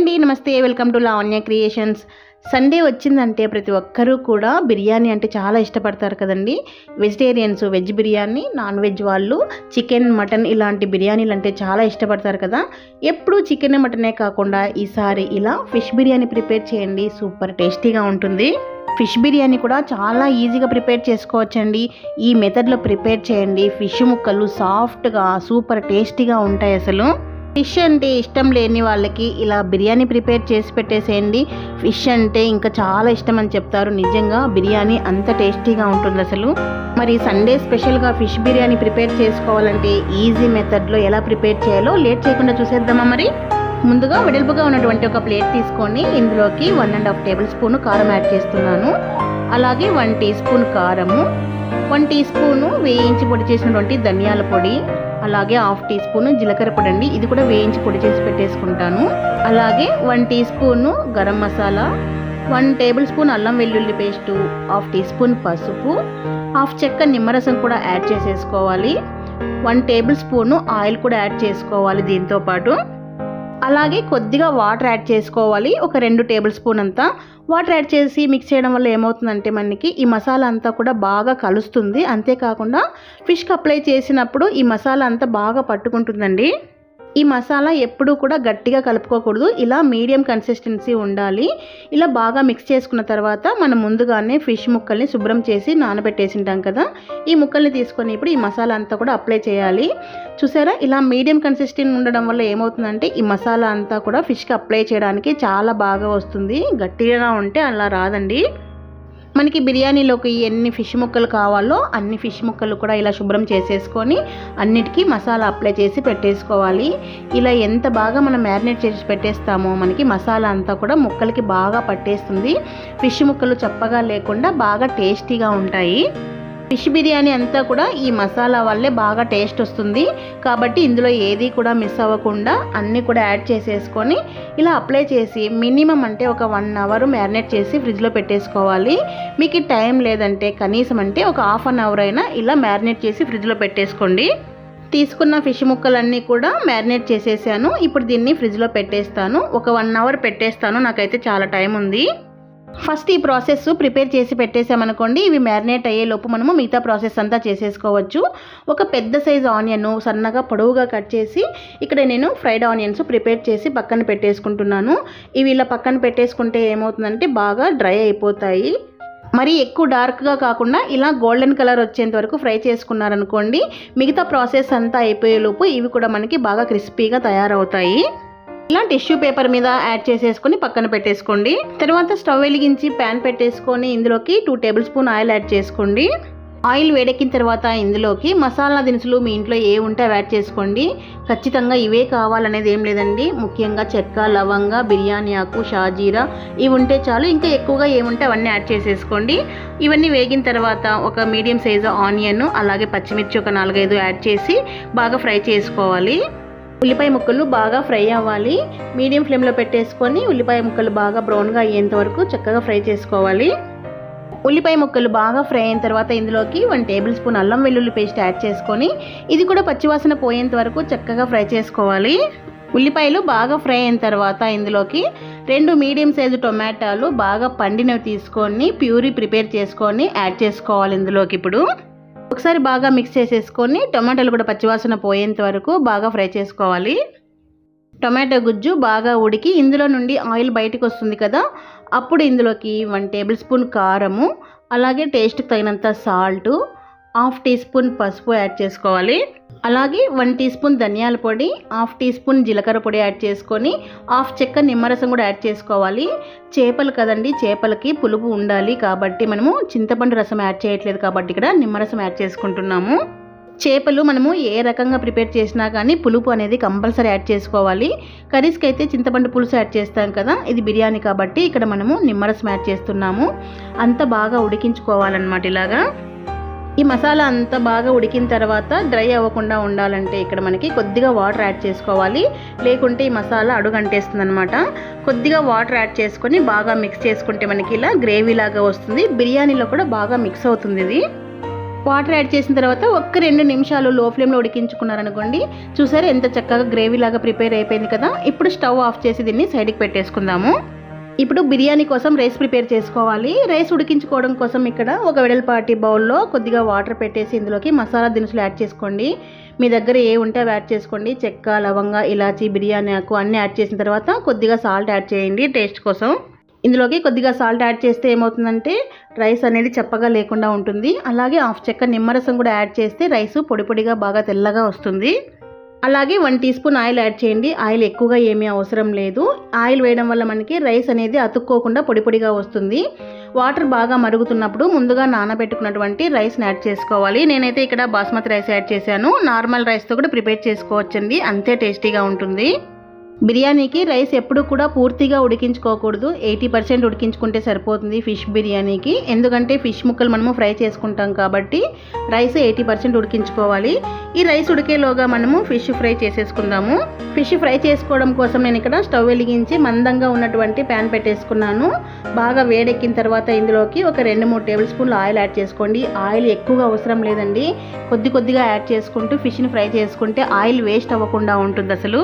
అండి నమస్తే welcome to Lavanya creations. Sunday వచ్చిందంటే ప్రతి ఒక్కరూ కూడా బిర్యానీ అంటే చాలా ఇష్టపడతారు కదండి. Vegetarians veg biryani non veg వాళ్ళు చికెన్ మటన్ ఇలాంటి బిర్యానీలు అంటే చాలా ఇష్టపడతారు కదా. ఎప్పుడు చికెన్ మటనే కాకుండా ఈసారి ఇలా ఫిష్ బిర్యానీ ప్రిపేర్ చేయండి. సూపర్ టేస్టీగా ఉంటుంది. ఫిష్ బిర్యానీ కూడా చాలా ఈజీగా ప్రిపేర్ చేసుకోవచ్చండి. ఈ మెథడ్లో ప్రిపేర్ చేయండి. ఫిష్ ముక్కలు సాఫ్ట్గా సూపర్ టేస్టీగా ఉంటాయి అసలు. ఫిష్ అంటే ఇష్టం లేని వాళ్ళకి ఇలా బిర్యానీ ప్రిపేర్ చేసి పెట్టేసేయండి. ఫిష్ అంటే ఇంకా చాలా ఇష్టం అని చెప్తారు. నిజంగా బిర్యానీ అంత టేస్టీగా ఉంటుంది అసలు. మరి సండే స్పెషల్గా ఫిష్ బిర్యానీ ప్రిపేర్ చేసుకోవాలంటే ఈజీ మెథడ్లో ఎలా ప్రిపేర్ చేయాలో లేట్ చేయకుండా చూసేద్దామా మరి? ముందుగా వెడల్పుగా ఉన్నటువంటి ఒక ప్లేట్ తీసుకొని ఇందులోకి one and half tablespoon కారం యాడ్ చేస్తున్నాను. అలాగే వన్ టీ స్పూన్ కారము వన్ టీ స్పూను వేయించి పొడి చేసినటువంటి ధనియాల పొడి అలాగే హాఫ్ టీ స్పూన్ జీలకర్ర పొడి అండి ఇది కూడా వేయించి పొడి చేసి పెట్టేసుకుంటాను. అలాగే one teaspoon garam masala one tablespoon అల్లం వెల్లుల్లి పేస్టు హాఫ్ టీ స్పూన్ పసుపు హాఫ్ చెక్క నిమ్మరసం కూడా యాడ్ చేసేసుకోవాలి. వన్ టేబుల్ స్పూను ఆయిల్ కూడా యాడ్ చేసుకోవాలి దీంతో పాటు. అలాగే కొద్దిగా వాటర్ యాడ్ చేసుకోవాలి. ఒక రెండు టేబుల్ స్పూన్ అంతా వాటర్ యాడ్ చేసి మిక్స్ చేయడం వల్ల ఏమవుతుందంటే మనకి ఈ మసాలా అంతా కూడా బాగా కలుస్తుంది. అంతేకాకుండా ఫిష్కి అప్లై చేసినప్పుడు ఈ మసాలా అంతా బాగా పట్టుకుంటుందండి. ఈ మసాలా ఎప్పుడూ కూడా గట్టిగా కలుపుకోకూడదు. ఇలా మీడియం కన్సిస్టెన్సీ ఉండాలి. ఇలా బాగా మిక్స్ చేసుకున్న తర్వాత మనం ముందుగానే ఫిష్ ముక్కల్ని శుభ్రం చేసి నానబెట్టేసింటాం కదా. ఈ ముక్కల్ని తీసుకొని ఇప్పుడు ఈ మసాలా అంతా కూడా అప్లై చేయాలి. చూసారా? ఇలా మీడియం కన్సిస్టెంట్ ఉండడం వల్ల ఏమవుతుందంటే ఈ మసాలా అంతా కూడా ఫిష్కి అప్లై చేయడానికి చాలా బాగా వస్తుంది. గట్టిగా ఉంటే అలా రాదండి. మనకి బిర్యానీలోకి ఎన్ని ఫిష్ ముక్కలు కావాలో అన్ని ఫిష్ ముక్కలు కూడా ఇలా శుభ్రం చేసేసుకొని అన్నిటికీ మసాలా అప్లై చేసి పెట్టేసుకోవాలి. ఇలా ఎంత బాగా మనం మ్యారినేట్ చేసి పెట్టేస్తామో మనకి మసాలా అంతా కూడా ముక్కలకి బాగా పట్టేస్తుంది. ఫిష్ ముక్కలు చప్పగా లేకుండా బాగా టేస్టీగా ఉంటాయి. ఫిష్ బిర్యానీ అంతా కూడా ఈ మసాలా వల్లే బాగా టేస్ట్ వస్తుంది. కాబట్టి ఇందులో ఏది కూడా మిస్ అవ్వకుండా అన్నీ కూడా యాడ్ చేసేసుకొని ఇలా అప్లై చేసి మినిమం అంటే ఒక వన్ అవర్ మ్యారినేట్ చేసి ఫ్రిడ్జ్లో పెట్టేసుకోవాలి. మీకు టైం లేదంటే కనీసం అంటే ఒక హాఫ్ అన్ అవర్ అయినా ఇలా మ్యారినేట్ చేసి ఫ్రిడ్జ్లో పెట్టేసుకోండి. తీసుకున్న ఫిష్ ముక్కలన్నీ కూడా మ్యారినేట్ చేసేసాను. ఇప్పుడు దీన్ని ఫ్రిడ్జ్లో పెట్టేస్తాను. ఒక వన్ అవర్ పెట్టేస్తాను. నాకైతే చాలా టైం ఉంది. ఫస్ట్ ఈ ప్రాసెస్ ప్రిపేర్ చేసి పెట్టేసామనుకోండి ఇవి మ్యారినేట్ అయ్యే లోపు మనము మిగతా ప్రాసెస్ అంతా చేసేసుకోవచ్చు. ఒక పెద్ద సైజ్ ఆనియన్ సన్నగా పొడవుగా కట్ చేసి ఇక్కడ నేను ఫ్రైడ్ ఆనియన్స్ ప్రిపేర్ చేసి పక్కన పెట్టేసుకుంటున్నాను. ఇవి ఇలా పక్కన పెట్టేసుకుంటే ఏమవుతుందంటే బాగా డ్రై అయిపోతాయి. మరి ఎక్కువ డార్క్గా కాకుండా ఇలా గోల్డెన్ కలర్ వచ్చేంత వరకు ఫ్రై చేసుకున్నారనుకోండి మిగతా ప్రాసెస్ అంతా అయిపోయేలోపు ఇవి కూడా మనకి బాగా క్రిస్పీగా తయారవుతాయి. ఇలా టిష్యూ పేపర్ మీద యాడ్ చేసేసుకొని పక్కన పెట్టేసుకోండి. తర్వాత స్టవ్ వెలిగించి ప్యాన్ పెట్టేసుకొని ఇందులోకి two tablespoon oil add చేసుకోండి. ఆయిల్ వేడెక్కిన తర్వాత ఇందులోకి మసాలా దినుసులు మీ ఇంట్లో ఏ ఉంటే అవి యాడ్ చేసుకోండి. ఖచ్చితంగా ఇవే కావాలనేది ఏం లేదండి. ముఖ్యంగా చెక్క లవంగ బిర్యానీ ఆకు షాజీరా ఇవి ఉంటే చాలు. ఇంకా ఎక్కువగా ఏముంటే అవన్నీ యాడ్ చేసేసుకోండి. ఇవన్నీ వేగిన తర్వాత ఒక మీడియం సైజు ఆనియన్ అలాగే పచ్చిమిర్చి ఒక నాలుగైదు యాడ్ చేసి బాగా ఫ్రై చేసుకోవాలి. ఉల్లిపాయ ముక్కలు బాగా ఫ్రై అవ్వాలి. మీడియం ఫ్లేమ్లో పెట్టేసుకొని ఉల్లిపాయ ముక్కలు బాగా బ్రౌన్గా అయ్యేంత వరకు చక్కగా ఫ్రై చేసుకోవాలి. ఉల్లిపాయ ముక్కలు బాగా ఫ్రై అయిన తర్వాత ఇందులోకి వన్ టేబుల్ స్పూన్ అల్లం వెల్లుల్లి పేస్ట్ యాడ్ చేసుకొని ఇది కూడా పచ్చివాసన పోయేంత వరకు చక్కగా ఫ్రై చేసుకోవాలి. ఉల్లిపాయలు బాగా ఫ్రై అయిన తర్వాత ఇందులోకి రెండు మీడియం సైజు టొమాటోలు బాగా పండినవి తీసుకొని ప్యూరీ ప్రిపేర్ చేసుకొని యాడ్ చేసుకోవాలి ఇందులోకి ఇప్పుడు. ఒకసారి బాగా మిక్స్ చేసేసుకొని టొమాటోలు కూడా పచ్చివాసన పోయేంత వరకు బాగా ఫ్రై చేసుకోవాలి. టొమాటో గుజ్జు బాగా ఉడికి ఇందులో నుండి ఆయిల్ బయటకు వస్తుంది కదా అప్పుడు ఇందులోకి వన్ టేబుల్ స్పూన్ కారము అలాగే టేస్ట్కి తగినంత సాల్టు హాఫ్ టీ స్పూన్ పసుపు యాడ్ చేసుకోవాలి. అలాగే వన్ టీ స్పూన్ ధనియాల పొడి హాఫ్ టీ స్పూన్ జీలకర్ర పొడి యాడ్ చేసుకొని హాఫ్ చెక్క నిమ్మరసం కూడా యాడ్ చేసుకోవాలి. చేపలు కదండి చేపలకి పులుపు ఉండాలి కాబట్టి మనము చింతపండు రసం యాడ్ చేయట్లేదు కాబట్టి ఇక్కడ నిమ్మరసం యాడ్ చేసుకుంటున్నాము. చేపలు మనము ఏ రకంగా ప్రిపేర్ చేసినా కానీ పులుపు అనేది కంపల్సరీ యాడ్ చేసుకోవాలి. కర్రీస్కి అయితే చింతపండు పులుసు యాడ్ చేస్తాం కదా ఇది బిర్యానీ కాబట్టి ఇక్కడ మనము నిమ్మరసం యాడ్ చేస్తున్నాము. అంత బాగా ఉడికించుకోవాలన్నమాట ఇలాగా. ఈ మసాలా అంతా బాగా ఉడికిన తర్వాత డ్రై అవ్వకుండా ఉండాలంటే ఇక్కడ మనకి కొద్దిగా వాటర్ యాడ్ చేసుకోవాలి. లేకుంటే ఈ మసాలా అడుగంటేస్తుంది అనమాట కొద్దిగా వాటర్ యాడ్ చేసుకొని బాగా మిక్స్ చేసుకుంటే మనకి ఇలా గ్రేవీ లాగా వస్తుంది. బిర్యానీలో కూడా బాగా మిక్స్ అవుతుంది ఇది. వాటర్ యాడ్ చేసిన తర్వాత ఒక్క రెండు నిమిషాలు లో ఫ్లేమ్లో ఉడికించుకున్నారనుకోండి చూసారా ఎంత చక్కగా గ్రేవీ లాగా ప్రిపేర్ అయిపోయింది కదా. ఇప్పుడు స్టవ్ ఆఫ్ చేసి దీన్ని సైడ్కి పెట్టేసుకుందాము. ఇప్పుడు బిర్యానీ కోసం రైస్ ప్రిపేర్ చేసుకోవాలి. రైస్ ఉడికించుకోవడం కోసం ఇక్కడ ఒక వెడల్పాటి బౌల్లో కొద్దిగా వాటర్ పెట్టేసి ఇందులోకి మసాలా దినుసులు యాడ్ చేసుకోండి. మీ దగ్గర ఏ ఉంటే అవి యాడ్ చేసుకోండి. చెక్క లవంగ ఇలాచి బిర్యానీ ఆకు అన్నీ యాడ్ చేసిన తర్వాత కొద్దిగా సాల్ట్ యాడ్ చేయండి టేస్ట్ కోసం. ఇందులోకి కొద్దిగా సాల్ట్ యాడ్ చేస్తే ఏమవుతుందంటే రైస్ అనేది చప్పగా లేకుండా ఉంటుంది. అలాగే హాఫ్ చెక్క నిమ్మరసం కూడా యాడ్ చేస్తే రైస్ పొడి పొడిగా బాగా తెల్లగా వస్తుంది. అలాగే one teaspoon oil add చేయండి. ఆయిల్ ఎక్కువగా ఏమీ అవసరం లేదు. ఆయిల్ వేయడం వల్ల మనకి రైస్ అనేది అతుక్కోకుండా పొడి పొడిగా వస్తుంది. వాటర్ బాగా మరుగుతున్నప్పుడు ముందుగా నానబెట్టుకున్నటువంటి రైస్ని యాడ్ చేసుకోవాలి. నేనైతే ఇక్కడ బాస్మతి రైస్ యాడ్ చేశాను. నార్మల్ రైస్తో కూడా ప్రిపేర్ చేసుకోవచ్చండి. అంతే టేస్టీగా ఉంటుంది. బిర్యానీకి రైస్ ఎప్పుడు కూడా పూర్తిగా ఉడికించుకోకూడదు. ఎయిటీ పర్సెంట్ ఉడికించుకుంటే సరిపోతుంది ఫిష్ బిర్యానీకి. ఎందుకంటే ఫిష్ ముక్కలు మనము ఫ్రై చేసుకుంటాం కాబట్టి రైస్ ఎయిటీ పర్సెంట్ ఉడికించుకోవాలి. ఈ రైస్ ఉడికేలోగా మనము ఫిష్ ఫ్రై చేసేసుకుందాము. ఫిష్ ఫ్రై చేసుకోవడం కోసం నేను ఇక్కడ స్టవ్ వెలిగించి మందంగా ఉన్నటువంటి ప్యాన్ పెట్టేసుకున్నాను. బాగా వేడెక్కిన తర్వాత ఇందులోకి ఒక రెండు మూడు టేబుల్ స్పూన్లు ఆయిల్ యాడ్ చేసుకోండి. ఆయిల్ ఎక్కువగా అవసరం లేదండి. కొద్ది కొద్దిగా యాడ్ చేసుకుంటూ ఫిష్ని ఫ్రై చేసుకుంటే ఆయిల్ వేస్ట్ అవ్వకుండా ఉంటుంది అసలు.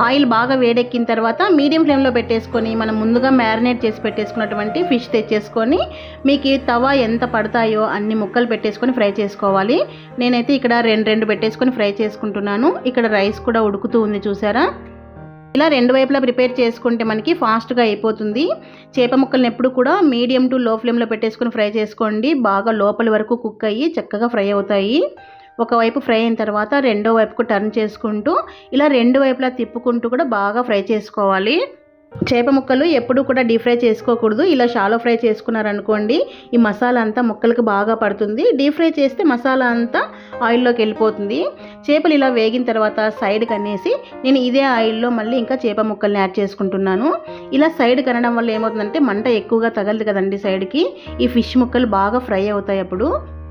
ఆయిల్ బాగా వేడెక్కిన తర్వాత మీడియం ఫ్లేమ్లో పెట్టేసుకొని మనం ముందుగా మ్యారినేట్ చేసి పెట్టేసుకున్నటువంటి ఫిష్ తెచ్చేసుకొని మీకు తవా ఎంత పడతాయో అన్ని ముక్కలు పెట్టేసుకొని ఫ్రై చేసుకోవాలి. నేనైతే ఇక్కడ రెండు రెండు పెట్టేసుకొని ఫ్రై చేసుకుంటున్నాను. ఇక్కడ రైస్ కూడా ఉడుకుతూ ఉంది చూసారా? ఇలా రెండు వైపులా ప్రిపేర్ చేసుకుంటే మనకి ఫాస్ట్గా అయిపోతుంది. చేప ముక్కల్ని ఎప్పుడు కూడా మీడియం టు లో ఫ్లేమ్లో పెట్టేసుకొని ఫ్రై చేసుకోండి. బాగా లోపలి వరకు కుక్ అయ్యి చక్కగా ఫ్రై అవుతాయి. ఒకవైపు ఫ్రై అయిన తర్వాత రెండో వైపుకు టర్న్ చేసుకుంటూ ఇలా రెండు వైపులా తిప్పుకుంటూ కూడా బాగా ఫ్రై చేసుకోవాలి. చేప ముక్కలు ఎప్పుడు కూడా డీప్ ఫ్రై చేసుకోకూడదు. ఇలా షాలో ఫ్రై చేసుకున్నారనుకోండి ఈ మసాలా అంతా ముక్కలకు బాగా పడుతుంది. డీప్ ఫ్రై చేస్తే మసాలా అంతా ఆయిల్లోకి వెళ్ళిపోతుంది. చేపలు ఇలా వేగిన తర్వాత సైడ్కి అనేసి నేను ఇదే ఆయిల్లో మళ్ళీ ఇంకా చేప ముక్కల్ని యాడ్ చేసుకుంటున్నాను. ఇలా సైడ్ కనడం వల్ల ఏమవుతుందంటే మంట ఎక్కువగా తగలదు కదండి సైడ్కి. ఈ ఫిష్ ముక్కలు బాగా ఫ్రై అవుతాయి అప్పుడు.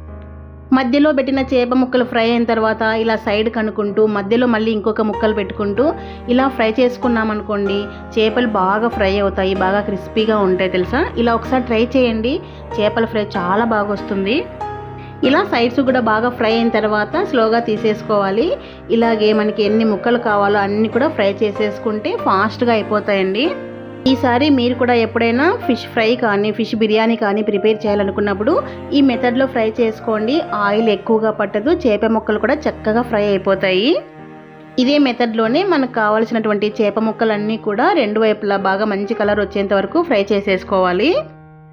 మధ్యలో పెట్టిన చేప ముక్కలు ఫ్రై అయిన తర్వాత ఇలా సైడ్ కనుక్కుంటూ మధ్యలో మళ్ళీ ఇంకొక ముక్కలు పెట్టుకుంటూ ఇలా ఫ్రై చేసుకున్నామనుకోండి చేపలు బాగా ఫ్రై అవుతాయి బాగా క్రిస్పీగా ఉంటాయి తెలుసా? ఇలా ఒకసారి ట్రై చేయండి. చేపల ఫ్రై చాలా బాగా వస్తుంది. ఇలా సైడ్స్ కూడా బాగా ఫ్రై అయిన తర్వాత స్లోగా తీసేసుకోవాలి. ఇలాగే మనకి ఎన్ని ముక్కలు కావాలో అన్నీ కూడా ఫ్రై చేసేసుకుంటే ఫాస్ట్గా అయిపోతాయండి. ఈసారి మీరు కూడా ఎప్పుడైనా ఫిష్ ఫ్రై కానీ ఫిష్ బిర్యానీ కానీ ప్రిపేర్ చేయాలనుకున్నప్పుడు ఈ మెథడ్లో ఫ్రై చేసుకోండి. ఆయిల్ ఎక్కువగా పట్టదు. చేప ముక్కలు కూడా చక్కగా ఫ్రై అయిపోతాయి. ఇదే మెథడ్లోనే మనకు కావాల్సినటువంటి చేప ముక్కలన్నీ కూడా రెండు వైపులా బాగా మంచి కలర్ వచ్చేంత వరకు ఫ్రై చేసేసుకోవాలి.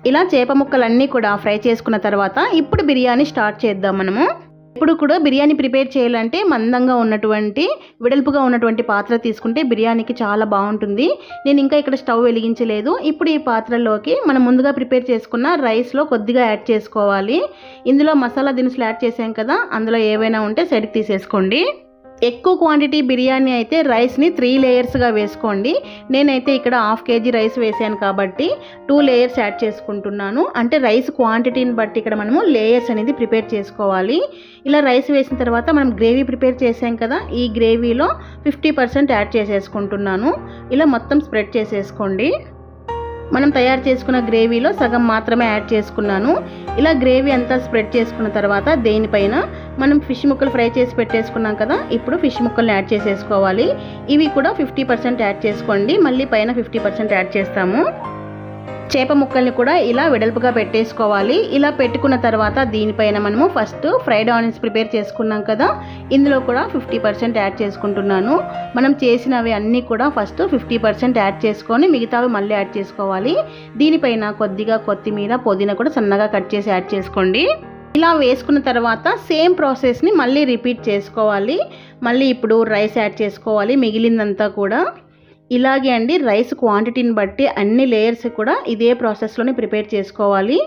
ఇలా చేప ముక్కలన్నీ కూడా ఫ్రై చేసుకున్న తర్వాత ఇప్పుడు బిర్యానీ స్టార్ట్ చేద్దాం మనము. ఇప్పుడు కూడా బిర్యానీ ప్రిపేర్ చేయాలంటే మందంగా ఉన్నటువంటి వెడల్పుగా ఉన్నటువంటి పాత్ర తీసుకుంటే బిర్యానీకి చాలా బాగుంటుంది. నేను ఇంకా ఇక్కడ స్టవ్ వెలిగించలేదు. ఇప్పుడు ఈ పాత్రలోకి మనం ముందుగా ప్రిపేర్ చేసుకున్న రైస్లో కొద్దిగా యాడ్ చేసుకోవాలి. ఇందులో మసాలా దినుసులు యాడ్ చేసాం కదా అందులో ఏవైనా ఉంటే సైడ్కి తీసేసుకోండి. ఎక్కువ క్వాంటిటీ బిర్యానీ అయితే రైస్ని త్రీ లేయర్స్గా వేసుకోండి. నేనైతే ఇక్కడ హాఫ్ కేజీ రైస్ వేసాను కాబట్టి టూ లేయర్స్ యాడ్ చేసుకుంటున్నాను. అంటే రైస్ క్వాంటిటీని బట్టి ఇక్కడ మనము లేయర్స్ అనేది ప్రిపేర్ చేసుకోవాలి. ఇలా రైస్ వేసిన తర్వాత మనం గ్రేవీ ప్రిపేర్ చేసాం కదా ఈ గ్రేవీలో ఫిఫ్టీ పర్సెంట్ యాడ్ చేసేసుకుంటున్నాను. ఇలా మొత్తం స్ప్రెడ్ చేసేసుకోండి. మనం తయారు చేసుకున్న గ్రేవీలో సగం మాత్రమే యాడ్ చేసుకున్నాను. ఇలా గ్రేవీ అంతా స్ప్రెడ్ చేసుకున్న తర్వాత దేనిపైన మనం ఫిష్ ముక్కలు ఫ్రై చేసి పెట్టేసుకున్నాం కదా ఇప్పుడు ఫిష్ ముక్కల్ని యాడ్ చేసేసుకోవాలి. ఇవి కూడా ఫిఫ్టీ పర్సెంట్ యాడ్ చేసుకోండి మళ్ళీ పైన ఫిఫ్టీ పర్సెంట్ యాడ్ చేస్తాము. చేప ముక్కల్ని కూడా ఇలా వెడల్పుగా పెట్టేసుకోవాలి. ఇలా పెట్టుకున్న తర్వాత దీనిపైన మనము ఫస్ట్ ఫ్రైడ్ ఆనియన్స్ ప్రిపేర్ చేసుకున్నాం కదా. ఇందులో కూడా ఫిఫ్టీ పర్సెంట్ యాడ్ చేసుకుంటున్నాను. మనం చేసినవి అన్నీ కూడా ఫస్ట్ ఫిఫ్టీ పర్సెంట్ యాడ్ చేసుకొని మిగతావి మళ్ళీ యాడ్ చేసుకోవాలి. దీనిపైన కొద్దిగా కొత్తిమీర పుదీనా కూడా సన్నగా కట్ చేసి యాడ్ చేసుకోండి. ఇలా వేసుకున్న తర్వాత సేమ్ ప్రాసెస్ని మళ్ళీ రిపీట్ చేసుకోవాలి. మళ్ళీ ఇప్పుడు రైస్ యాడ్ చేసుకోవాలి. మిగిలిందంతా కూడా. ఇలాగే అండి రైస్ క్వాంటిటీని బట్టి అన్ని లేయర్స్ కూడా ఇదే ప్రాసెస్లోనే ప్రిపేర్ చేసుకోవాలి.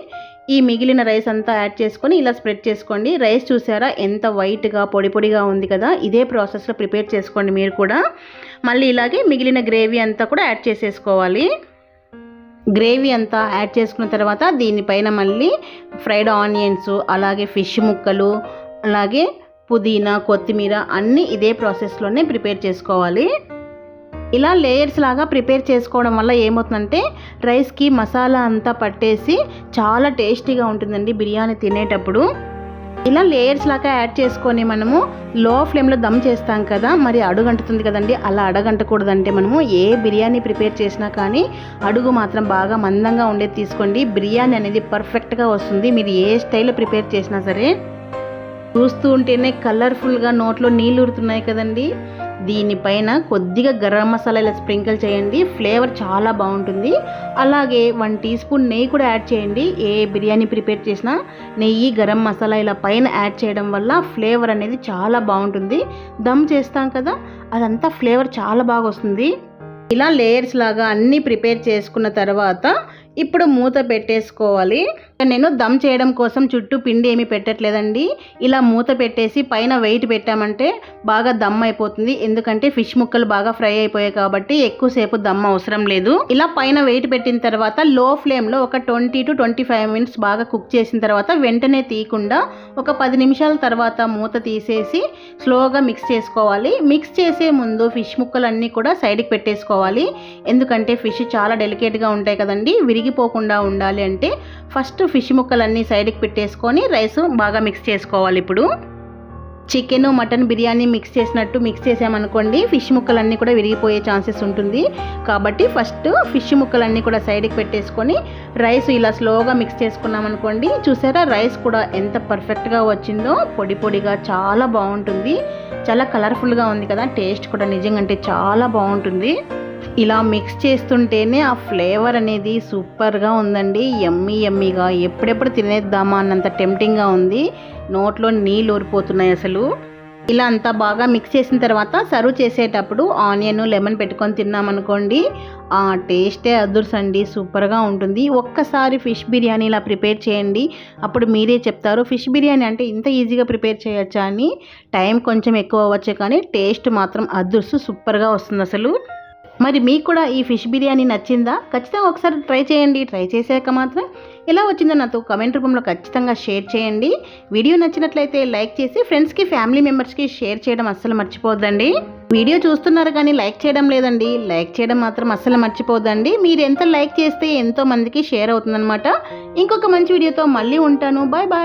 ఈ మిగిలిన రైస్ అంతా యాడ్ చేసుకొని ఇలా స్ప్రెడ్ చేసుకోండి. రైస్ చూసారా ఎంత వైట్గా పొడి పొడిగా ఉంది కదా? ఇదే ప్రాసెస్లో ప్రిపేర్ చేసుకోండి మీరు కూడా. మళ్ళీ ఇలాగే మిగిలిన గ్రేవీ అంతా కూడా యాడ్ చేసేసుకోవాలి. గ్రేవీ అంతా యాడ్ చేసుకున్న తర్వాత దీనిపైన మళ్ళీ ఫ్రైడ్ ఆనియన్స్ అలాగే ఫిష్ ముక్కలు అలాగే పుదీనా కొత్తిమీర అన్నీ ఇదే ప్రాసెస్లోనే ప్రిపేర్ చేసుకోవాలి. ఇలా లేయర్స్ లాగా ప్రిపేర్ చేసుకోవడం వల్ల ఏమవుతుందంటే రైస్కి మసాలా అంతా పట్టేసి చాలా టేస్టీగా ఉంటుందండి బిర్యానీ తినేటప్పుడు. ఇలా లేయర్స్ లాగా యాడ్ చేసుకొని మనము లో ఫ్లేమ్లో దమ్ చేస్తాం కదా మరి అడుగంటుతుంది కదండి అలా అడగంటకూడదంటే మనము ఏ బిర్యానీ ప్రిపేర్ చేసినా కానీ అడుగు మాత్రం బాగా మందంగా ఉండేది తీసుకోండి. బిర్యానీ అనేది పర్ఫెక్ట్గా వస్తుంది. మీరు ఏ స్టైల్లో ప్రిపేర్ చేసినా సరే చూస్తూ ఉంటేనే కలర్ఫుల్గా నోట్లో నీళ్ళు ఊరుతున్నాయి కదండి. దీనిపైన కొద్దిగా గరం మసాలా ఇలా స్ప్రింకిల్ చేయండి. ఫ్లేవర్ చాలా బాగుంటుంది. అలాగే వన్ టీ స్పూన్ నెయ్యి కూడా యాడ్ చేయండి. ఏ బిర్యానీ ప్రిపేర్ చేసినా నెయ్యి గరం మసాలా ఇలా పైన యాడ్ చేయడం వల్ల ఫ్లేవర్ అనేది చాలా బాగుంటుంది. దమ్ చేస్తాం కదా అదంతా ఫ్లేవర్ చాలా బాగా వస్తుంది. ఇలా లేయర్స్ లాగా అన్నీ ప్రిపేర్ చేసుకున్న తర్వాత ఇప్పుడు మూత పెట్టేసుకోవాలి. నేను దమ్ చేయడం కోసం చుట్టూ పిండి ఏమీ పెట్టట్లేదండి. ఇలా మూత పెట్టేసి పైన వెయిట్ పెట్టామంటే బాగా దమ్ అయిపోతుంది. ఎందుకంటే ఫిష్ ముక్కలు బాగా ఫ్రై అయిపోయాయి కాబట్టి ఎక్కువసేపు దమ్ అవసరం లేదు. ఇలా పైన వెయిట్ పెట్టిన తర్వాత లో ఫ్లేమ్లో ఒక twenty to twenty five minutes బాగా కుక్ చేసిన తర్వాత వెంటనే తీయకుండా ఒక పది నిమిషాల తర్వాత మూత తీసేసి స్లోగా మిక్స్ చేసుకోవాలి. మిక్స్ చేసే ముందు ఫిష్ ముక్కలన్నీ కూడా సైడ్కి పెట్టేసుకోవాలి. ఎందుకంటే ఫిష్ చాలా డెలికేట్గా ఉంటాయి కదండి. విరిగిపోకుండా ఉండాలి అంటే ఫస్ట్ ఫిష్ ముక్కలన్నీ సైడ్కి పెట్టేసుకొని రైస్ బాగా మిక్స్ చేసుకోవాలి ఇప్పుడు. చికెన్ మటన్ బిర్యానీ మిక్స్ చేసినట్టు మిక్స్ చేసామనుకోండి ఫిష్ ముక్కలన్నీ కూడా విరిగిపోయే ఛాన్సెస్ ఉంటుంది. కాబట్టి ఫస్ట్ ఫిష్ ముక్కలన్నీ కూడా సైడ్కి పెట్టేసుకొని రైస్ ఇలా స్లోగా మిక్స్ చేసుకున్నాం అనుకోండి చూసారా రైస్ కూడా ఎంత పర్ఫెక్ట్గా వచ్చిందో పొడి పొడిగా చాలా బాగుంటుంది. చాలా కలర్ఫుల్గా ఉంది కదా టేస్ట్ కూడా నిజంగా అంటే చాలా బాగుంటుంది. ఇలా మిక్స్ చేస్తుంటేనే ఆ ఫ్లేవర్ అనేది సూపర్గా ఉందండి. ఎమ్మీ ఎమ్మీగా ఎప్పుడెప్పుడు తినేద్దామా అన్నంత టెంప్టింగ్గా ఉంది. నోట్లో నీళ్ళు ఊరిపోతున్నాయి అసలు. ఇలా అంతా బాగా మిక్స్ చేసిన తర్వాత సర్వ్ చేసేటప్పుడు ఆనియన్ లెమన్ పెట్టుకొని తిన్నామనుకోండి ఆ టేస్టే అదుర్స్ అండి సూపర్గా ఉంటుంది. ఒక్కసారి ఫిష్ బిర్యానీ ఇలా ప్రిపేర్ చేయండి. అప్పుడు మీరే చెప్తారు ఫిష్ బిర్యానీ అంటే ఇంత ఈజీగా ప్రిపేర్ చేయొచ్చా అని. టైం కొంచెం ఎక్కువ అవ్వచ్చు కానీ టేస్ట్ మాత్రం అదుర్స్ సూపర్గా వస్తుంది అసలు. మరి మీకు కూడా ఈ ఫిష్ బిర్యానీ నచ్చిందా? ఖచ్చితంగా ఒకసారి ట్రై చేయండి. ట్రై చేశాక మాత్రం ఎలా వచ్చిందో నాతో కమెంట్ రూపంలో ఖచ్చితంగా షేర్ చేయండి. వీడియో నచ్చినట్లయితే లైక్ చేసి ఫ్రెండ్స్కి ఫ్యామిలీ మెంబర్స్కి షేర్ చేయడం అస్సలు మర్చిపోద్దండి. వీడియో చూస్తున్నారు కానీ లైక్ చేయడం లేదండి. లైక్ చేయడం మాత్రం అస్సలు మర్చిపోద్దండి. మీరు ఎంత లైక్ చేస్తే ఎంతో మందికి షేర్ అవుతుందన్నమాట. ఇంకొక మంచి వీడియోతో మళ్ళీ ఉంటాను. Bye bye.